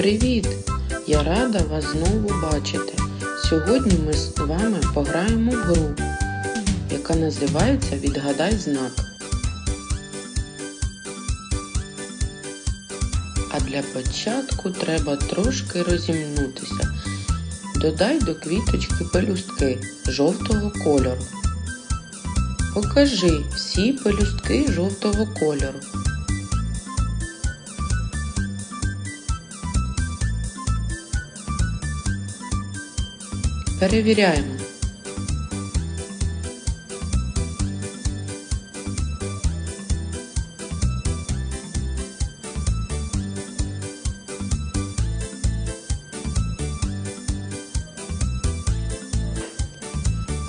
Привіт! Я рада вас знову бачити. Сьогодні ми з вами пограємо в гру, яка називається Відгадай знак. А для початку треба трошки розімнутися. Додай до квіточки пелюстки жовтого кольору. Покажи всі пелюстки жовтого кольору. Перевіряємо.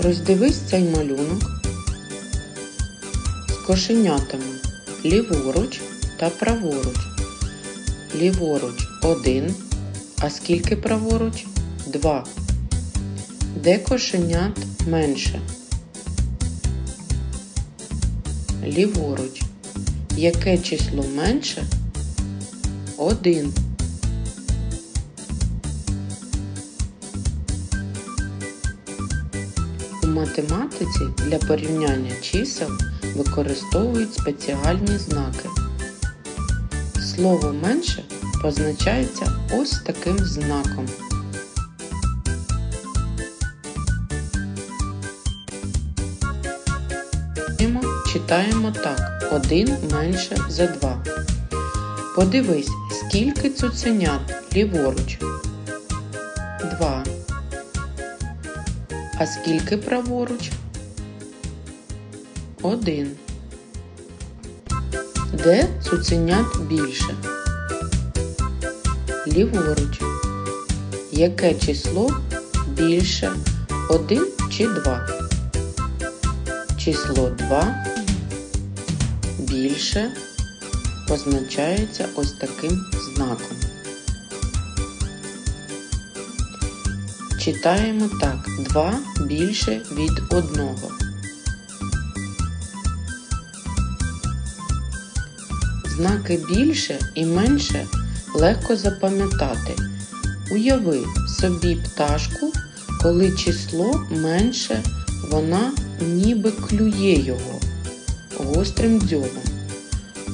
Роздивись цей малюнок з кошенятами ліворуч та праворуч. Ліворуч один, а скільки праворуч? Два. Де кошенят менше? Ліворуч. Яке число менше? Один. У математиці для порівняння чисел використовують спеціальні знаки. Слово менше позначається ось таким знаком. Читаємо так. Один менше за два. Подивись, скільки цуценят ліворуч. Два. А скільки праворуч? Один. Де цуценят більше? Ліворуч. Яке число більше? Один чи два? Число 2 більше позначається ось таким знаком. Читаємо так 2 більше від 1. Знаки більше і менше легко запам'ятати. Уяви собі пташку, коли число менше, вона ніби клює його гострим дзьобом.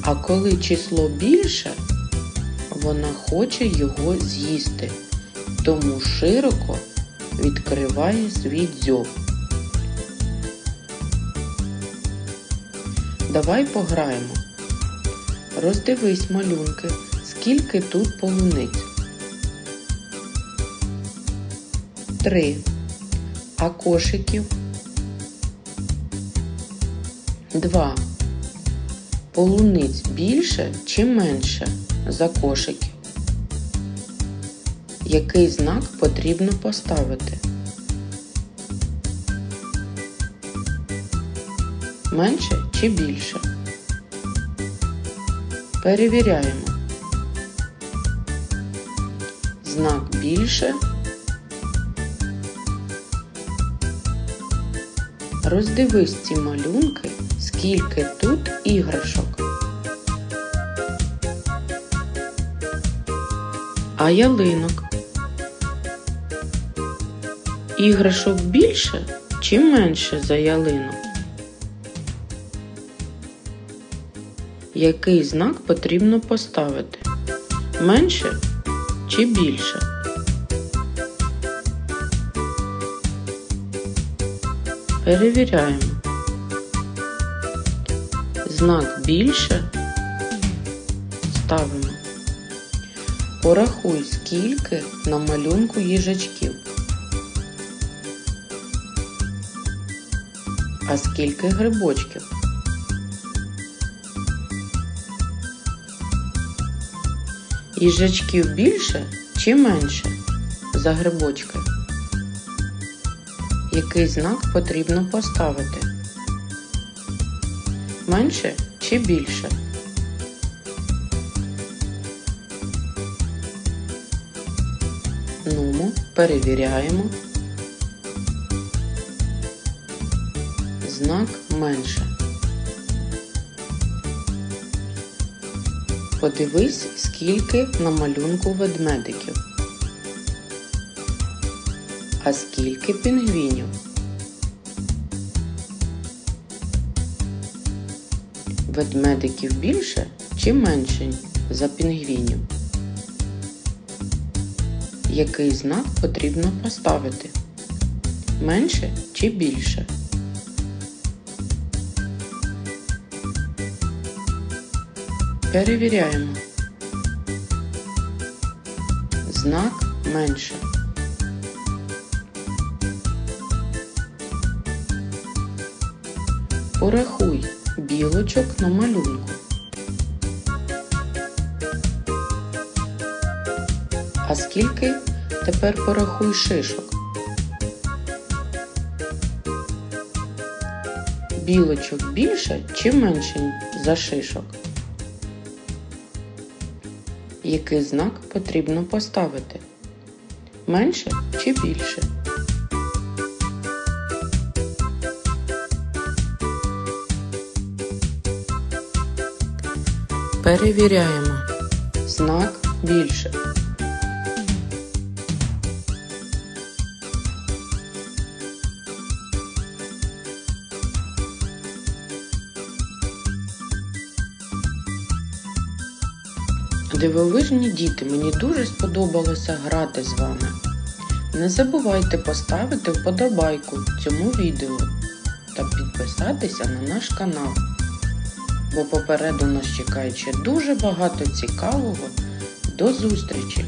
А коли число більше, вона хоче його з'їсти, тому широко відкриває свій дзьоб. Давай пограємо. Роздивись малюнки, скільки тут полуниць. Три. А кошиків? Два. Полуниць більше чи менше за кошиків? Який знак потрібно поставити? Менше чи більше? Перевіряємо. Знак більше. Роздивись ці малюнки, скільки тут іграшок. А ялинок. Іграшок більше чи менше за ялинок? Який знак потрібно поставити? Менше чи більше? Перевіряємо. Знак більше ставимо. Порахуй, скільки на малюнку їжачків. А скільки грибочків? Їжачків більше чи менше за грибочки? Який знак потрібно поставити? Менше чи більше? Нумо, перевіряємо. Знак менше. Подивись, скільки на малюнку ведмедиків. А скільки пінгвінів? Ведмедиків більше чи менше за пінгвінів? Який знак потрібно поставити? Менше чи більше? Перевіряємо. Знак менше. Порахуй білочок на малюнку. А скільки тепер порахуй шишок? Білочок більше чи менше за шишок? Який знак потрібно поставити? Менше чи більше? Перевіряємо. Знак більше. Дивовижні діти, мені дуже сподобалося грати з вами. Не забувайте поставити вподобайку цьому відео та підписатися на наш канал, бо попереду нас чекає ще дуже багато цікавого. До зустрічі!